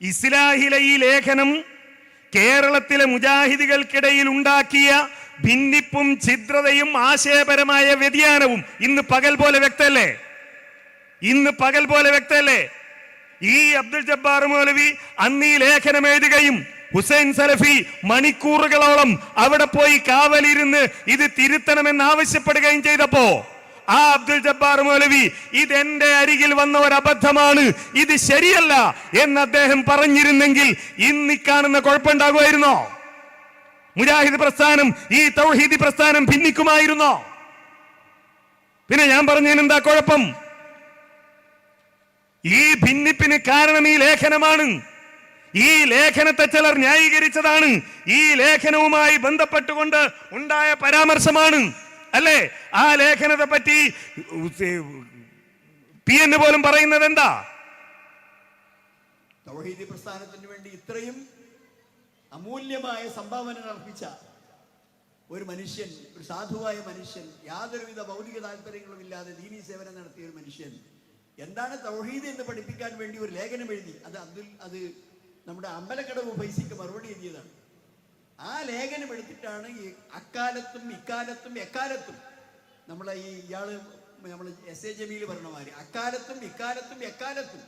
ഇസ്ലാഹിലെ ഈ ലേഖനം കേരളത്തിലെ മുജാഹിദികൾക്കിടയിൽ ഉണ്ടാക്കിയ ഭിന്നിപ്പും ഛിദ്രതയും ആശയപരമായ വ്യതിയാനവും ഇന്ന് പകൽ പോലെ വ്യക്തല്ലേ ഇന്ന് പകൽ പോലെ വ്യക്തല്ലേ ഈ അബ്ദുൽ ജബ്ബാർ മൗലവി അന്ന് ഈ ലേഖനം എഴുതുകയും ഹുസൈൻ സലഫി മണിക്കൂറുകളോളം അവിടെ പോയി കാവലിരുന്ന് ഇത് തിരുത്തണമെന്ന് ആവശ്യപ്പെടുകയും ചെയ്തപ്പോ ആ അബ്ദുൽ ജബ്ബാർ മൗലവി ഇത് എന്റെ അരികിൽ വന്ന ഒരു അബദ്ധമാണ് ഇത് ശരിയല്ല എന്ന് അദ്ദേഹം പറഞ്ഞിരുന്നെങ്കിൽ ഇന്ന് കാണുന്ന കുഴപ്പമുണ്ടാകുമായിരുന്നോ? മുജാഹിദ് പ്രസ്ഥാനം ഈ തൗഹീദി പ്രസ്ഥാനം ഭിന്നിക്കുമായിരുന്നോ? പിന്നെ ഞാൻ പറഞ്ഞതിന് എന്താ കുഴപ്പം? ഈ ഭിന്നിപ്പിന് കാരണം ഈ ലേഖനമാണ്. ഈ ലേഖനത്തെ ചിലർ ന്യായീകരിച്ചതാണ്. ഈ ലേഖനവുമായി ബന്ധപ്പെട്ടുകൊണ്ട് ഉണ്ടായ പരാമർശമാണ്. അല്ലേ? ആ ലേഖനത്തെ പറ്റി പി എന്ന് പോലും പറയുന്നത് എന്താ തൗഹീദി പ്രസ്ഥാനത്തിന് വേണ്ടി ഇത്രയും അമൂല്യമായ സംഭാവന അർപ്പിച്ച ഒരു മനുഷ്യൻ ഒരു സാധുവായ മനുഷ്യൻ യാതൊരുവിധ ഭൗതിക താല്പര്യങ്ങളും ഇല്ലാതെ ദീനീ സേവനം നടത്തിയ ഒരു മനുഷ്യൻ. എന്താണ് തൗഹീദ് എന്ന് പഠിപ്പിക്കാൻ വേണ്ടി ഒരു ലേഖനം എഴുതി? അത് അബ്ദുൽ അത് നമ്മുടെ അമ്പലക്കടവ് പൈസയ്ക്ക് മറുപടി എഴുതിയതാണ്. ആ ലേഖനം എടുത്തിട്ടാണ് ഈ അക്കാലത്തും ഇക്കാലത്തും എക്കാലത്തും നമ്മളെ ഈ ഇയാൾ നമ്മൾ എസ് എ ജമീൽ പറഞ്ഞ മാതിരി അക്കാലത്തും ഇക്കാലത്തും എക്കാലത്തും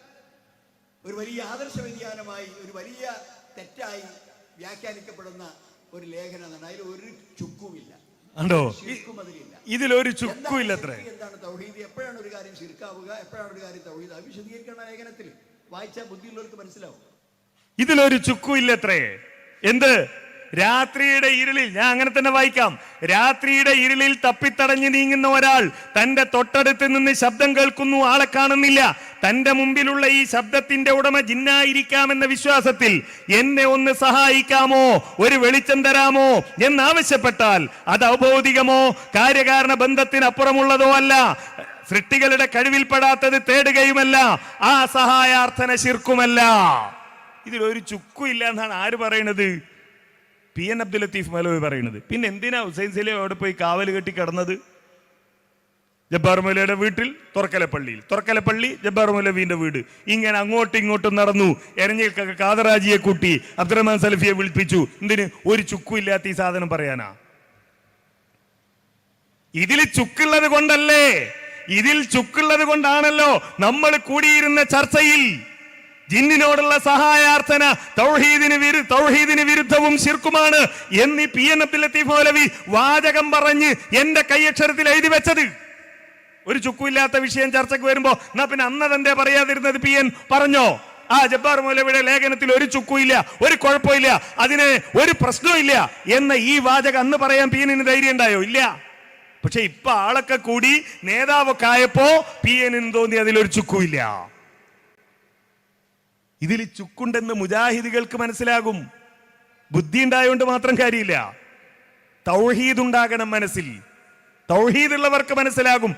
ഒരു വലിയ ആദർശ വ്യതിയാനമായി ഒരു വലിയ തെറ്റായി വ്യാഖ്യാനിക്കപ്പെടുന്ന ഒരു ലേഖനമാണ് അതിൽ ഒരു ചുക്കുമില്ല. ഉണ്ടോ ഇതിലൊരു ചുക്കുമില്ല എന്താണ് എന്താണ് തൗഹീദ്? എപ്പോഴാണ് ഒരു കാര്യം ശിർക്കാവുക? എപ്പോഴാണ് ഒരു കാര്യം തൗഹീദ്? അത് വിശദീകരിക്കണ ലേഖനത്തിൽ. വായിച്ചാൽ ബുദ്ധിയുള്ളവർക്ക് മനസ്സിലാവും. ഇതിലൊരു ചുക്കുമില്ലത്രേ എന്ത്? രാത്രിയുടെ ഇരുളിൽ ഞാൻ അങ്ങനെ തന്നെ വായിക്കാം. രാത്രിയുടെ ഇരുളിൽ തപ്പിത്തടഞ്ഞു നീങ്ങുന്ന ഒരാൾ തന്റെ തൊട്ടടുത്ത് നിന്ന് ശബ്ദം കേൾക്കുന്നു ആളെ കാണുന്നില്ല. തന്റെ മുമ്പിലുള്ള ഈ ശബ്ദത്തിന്റെ ഉടമ ജിന്നായിരിക്കാമെന്ന വിശ്വാസത്തിൽ എന്നെ ഒന്ന് സഹായിക്കാമോ? ഒരു വെളിച്ചം തരാമോ? എന്നാവശ്യപ്പെട്ടാൽ അത് ഔഭൗതികമോ കാര്യകാരണ ബന്ധത്തിനപ്പുറമുള്ളതോ അല്ല. സൃഷ്ടികളുടെ കഴിവിൽപ്പെടാത്തത് തേടുകയുമല്ല ആ സഹായാർത്ഥന ശിർക്കുമല്ല. ഇതിലൊരു ചുക്കും ഇല്ല എന്നാണ് ആര് പറയണത്? പി എൻ അബ്ദുൽ ലത്തീഫ് മലവി പറയുന്നത്. പിന്നെ എന്തിനാ ഹുസൈൻ സലീം അവിടെ പോയി കാവൽ കെട്ടി കിടന്നത്? ജബ്ബാർ മൗലയുടെ വീട്ടിൽ തുറക്കലപ്പള്ളിയിൽ. തുറക്കലപ്പള്ളി ജബ്ബാർ മൗലവിന്റെ വീട്. ഇങ്ങനെ അങ്ങോട്ടും ഇങ്ങോട്ടും നടന്നു. എരഞ്ഞിൽ കാതറാജിയെ കൂട്ടി അബ്ദുറഹ്മാൻ സലഫിയെ വിളിപ്പിച്ചു. എന്തിന്? ഒരു ചുക്കും ഇല്ലാത്ത ഈ സാധനം പറയാനാ. ഇതിൽ ചുക്കുള്ളത് കൊണ്ടല്ലേ? ഇതിൽ ചുക്കുള്ളത് കൊണ്ടാണല്ലോ നമ്മൾ കൂടിയിരുന്ന ചർച്ചയിൽ ജിന്നിനോടുള്ള സഹായാർത്ഥന തൗഹീദിന് തൗഹീദിന് വിരുദ്ധവും ശിർക്കുമാണ് എന്ന് പി എൻ അബ്ദുൽ ലത്തീഫ് വാചകം പറഞ്ഞ് എന്റെ കൈയക്ഷരത്തിൽ എഴുതി വെച്ചത്. ഒരു ചുക്കുമില്ലാത്ത വിഷയം ചർച്ചയ്ക്ക് വരുമ്പോ എന്നാ പിന്നെ അന്നതെന്തേ പറയാതിരുന്നത് പി എൻ? പറഞ്ഞോ. ആ ജബ്ബാർ മൗലവിയുടെ ലേഖനത്തിൽ ഒരു ചുക്കുമില്ല ഒരു കുഴപ്പമില്ല അതിന് ഒരു പ്രശ്നമില്ല എന്ന ഈ വാചകം അന്ന് പറയാൻ പി എന്നിന് ധൈര്യം ഉണ്ടായോ? ഇല്ല. പക്ഷെ ഇപ്പൊ ആളൊക്കെ കൂടി നേതാവൊക്കെ ആയപ്പോ പി എന്നിന് തോന്നി അതിലൊരു ചുക്കുമില്ല. ഇതിൽ ചുക്കുണ്ടെന്ന് മുജാഹിദികൾക്ക് മനസ്സിലാകും. ബുദ്ധി ഉണ്ടായതുകൊണ്ട് മാത്രം കാര്യമില്ല. തൗഹീദ് ഉണ്ടാകണം മനസ്സിൽ. തൗഹീദ് ഉള്ളവർക്ക് മനസ്സിലാകും.